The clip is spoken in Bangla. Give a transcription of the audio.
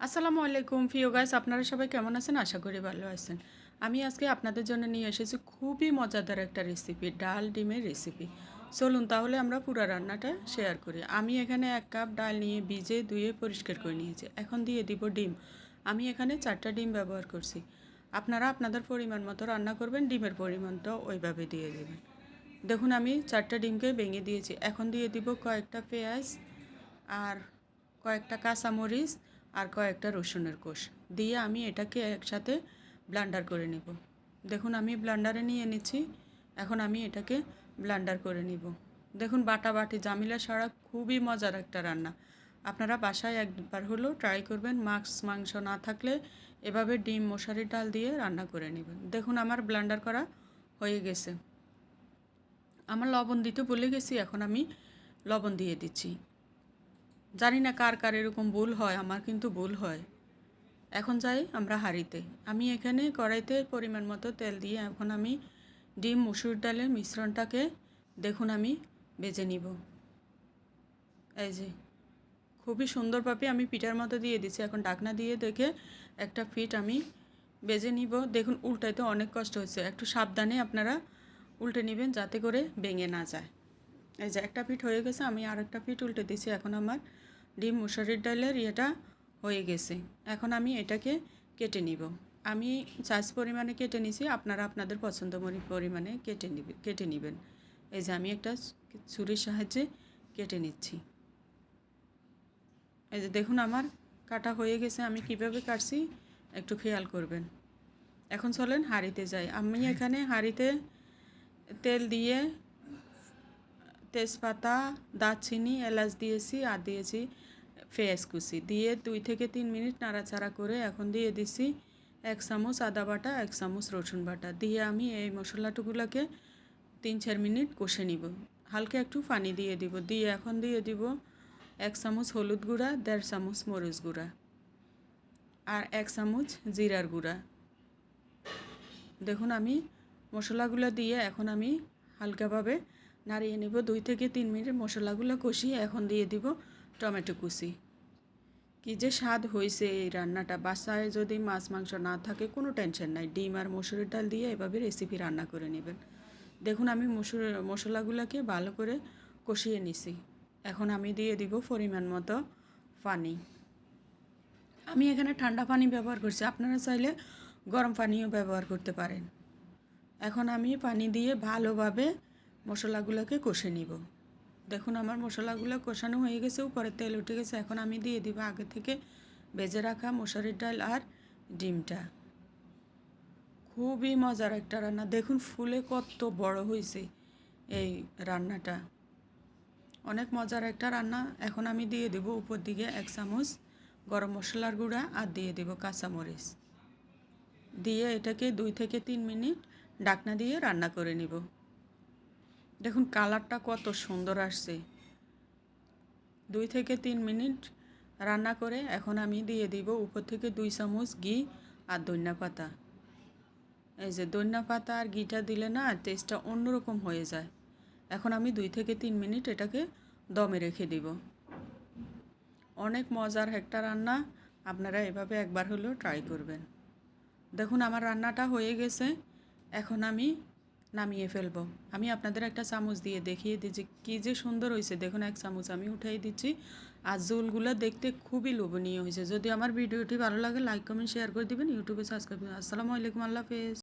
আসসালামু আলাইকুম ফিও গাইস আপনারা সবাই কেমন আছেন? আশা করি ভালো আছেন। আমি আজকে আপনাদের জন্য নিয়ে এসেছি খুবই মজাদার একটা রেসিপি ডাল ডিমের রেসিপি চলুন তাহলে আমরা পুরো রান্নাটা শেয়ার করি। আমি এখানে এক কাপ ডাল নিয়ে ভিজে ধুয়ে পরিষ্কার করে নিয়েছি। এখন দিয়ে দিব ডিম। আমি এখানে চারটা ডিম ব্যবহার করছি। আপনারা আপনাদের পরিমাণ মতো রান্না করবেন, ডিমের পরিমাণটাও ওইভাবে দিয়ে দেবেন। দেখুন, আমি চারটা ডিমকে ভেঙে দিয়েছি। এখন দিয়ে দিব কয়েকটা পেঁয়াজ আর কয়েকটা কাঁচামরিচ আর কয়েকটা রসুনের কোষ। দিয়ে আমি এটাকে একসাথে ব্লান্ডার করে নেব। দেখুন, আমি ব্লান্ডারে নিয়ে নিচ্ছি। এখন আমি এটাকে ব্লান্ডার করে নিব। দেখুন, বাটা বাটি, জামিলা সারা খুবই মজার একটা রান্না। আপনারা বাসায় একবার হলেও ট্রাই করবেন। মাছ, মাংস না থাকলে এভাবে ডিম, মশারি, ডাল দিয়ে রান্না করে নেবেন। দেখুন, আমার ব্লান্ডার করা হয়ে গেছে। আমার লবণ দিতে বলে গেছি। এখন আমি লবণ দিয়ে দিচ্ছি। জানি না কার কার এরকম ভুল হয়, আমার কিন্তু ভুল হয়। এখন যাই আমরা হাঁড়িতে। আমি এখানে কড়াইতে পরিমাণ মতো তেল দিয়ে এখন আমি ডিম, মুসুর ডালের মিশ্রণটাকে দেখুন আমি বেজে নিব। এই যে, খুবই সুন্দরভাবে আমি পিঠার মতো দিয়ে দিচ্ছি এখন ডাকনা দিয়ে দেখে একটা ফিট আমি বেজে নিব। দেখুন উল্টাইতে অনেক কষ্ট হচ্ছে। একটু সাবধানে আপনারা উল্টে নেবেন যাতে করে ভেঙে না যায়। এই যে একটা ফিট হয়ে গেছে, আমি আর একটা পিঠ উল্টে দিছি। এখন আমার ডিম মুসুরির ডালের ইয়েটা হয়ে গেছে। এখন আমি এটাকে কেটে নিব। আমি চাষ পরিমাণে কেটে নিছি, আপনারা আপনাদের পছন্দ পরিমাণে কেটে নিবে কেটে নেবেন। এই যে আমি একটা ছুরির সাহায্যে কেটে নিচ্ছি। এই যে দেখুন আমার কাটা হয়ে গেছে, আমি কীভাবে কাটছি একটু খেয়াল করবেন। এখন চলেন হাঁড়িতে যাই। আমি এখানে হাঁড়িতে তেল দিয়ে তেজপাতা, দারচিনি, এলাচ দিয়েছি আর দিয়েছি পেঁয়াজ কুচি। দিয়ে দুই থেকে তিন মিনিট নাড়াচাড়া করে এখন দিয়ে দিছি এক চামচ আদা বাটা, এক চামচ রসুন বাটা। দিয়ে আমি এই মশলাটুগুলোকে তিন চার মিনিট কষে নিব। হালকা একটু পানি দিয়ে দিব। দিয়ে এখন দিয়ে দিব এক চামচ হলুদ গুঁড়া, দেড় চামচ মরিচ গুঁড়া আর এক চামচ জিরার গুঁড়া। দেখুন আমি মশলাগুলো দিয়ে এখন আমি হালকাভাবে নাড়িয়ে নিব। দুই থেকে তিন মিনিট মশলাগুলো কষিয়ে এখন দিয়ে দিব। টমেটো কুচি। কি যে স্বাদ হয়েছে এই রান্নাটা। বাসায় যদি মাছ, মাংস না থাকে কোনো টেনশন নাই। ডিম আর মসুরের ডাল দিয়ে এভাবে রেসিপি রান্না করে নেবেন। দেখুন আমি মসুর, মশলাগুলোকে ভালো করে কষিয়ে নিছি। এখন আমি দিয়ে দিব পরিমাণ মতো পানি। আমি এখানে ঠান্ডা পানি ব্যবহার করছি। আপনারা চাইলে গরম পানিও ব্যবহার করতে পারেন। এখন আমি পানি দিয়ে ভালোভাবে মশলাগুলোকে কষে নিব। দেখুন, আমার মশলাগুলো কষানো হয়ে গেছে উপরে তেল উঠে গেছে। এখন আমি দিয়ে দিব আগে থেকে বেজে রাখা মশারির ডাল আর ডিমটা। খুবই মজার একটা রান্না। দেখুন, ফুলে কত বড় হয়েছে এই রান্নাটা। অনেক মজার একটা রান্না। এখন আমি দিয়ে দেব উপর দিকে এক চামচ গরম মশলার গুঁড়া আর দিয়ে দেব কাঁচামরিচ। দিয়ে এটাকে দুই থেকে তিন মিনিট ডাকনা দিয়ে রান্না করে নিব। দেখুন, কালারটা কত সুন্দর আসছে। দুই থেকে তিন মিনিট রান্না করে এখন আমি দিয়ে দিব উপর থেকে দুই চামচ ঘি আর ধনিয়া পাতা। এই যে ধনিয়া পাতা আর ঘিটা দিলে না টেস্টটা অন্যরকম হয়ে যায়। এখন আমি দুই থেকে তিন মিনিট এটাকে দমে রেখে দিব। অনেক মজার একটা রান্না, আপনারা এভাবে একবার হলেও ট্রাই করবেন। দেখুন, আমার রান্নাটা হয়ে গেছে। এখন আমি নামিয়ে ফেলব। আমি আপনাদের একটা চামচ দিয়ে দেখিয়ে দিচ্ছি, কী যে সুন্দর হয়েছে দেখুন, এক চামচ আমি উঠাই দিচ্ছি। আর জোলগুলো দেখতে খুবই লোভনীয় হয়েছে যদি আমার ভিডিওটি ভালো লাগে লাইক কমেন্ট শেয়ার করে দেবেন। ইউটিউবে সাবস্ক্রাইব আসসালামু আলাইকুম, আল্লাহ হাফেজ।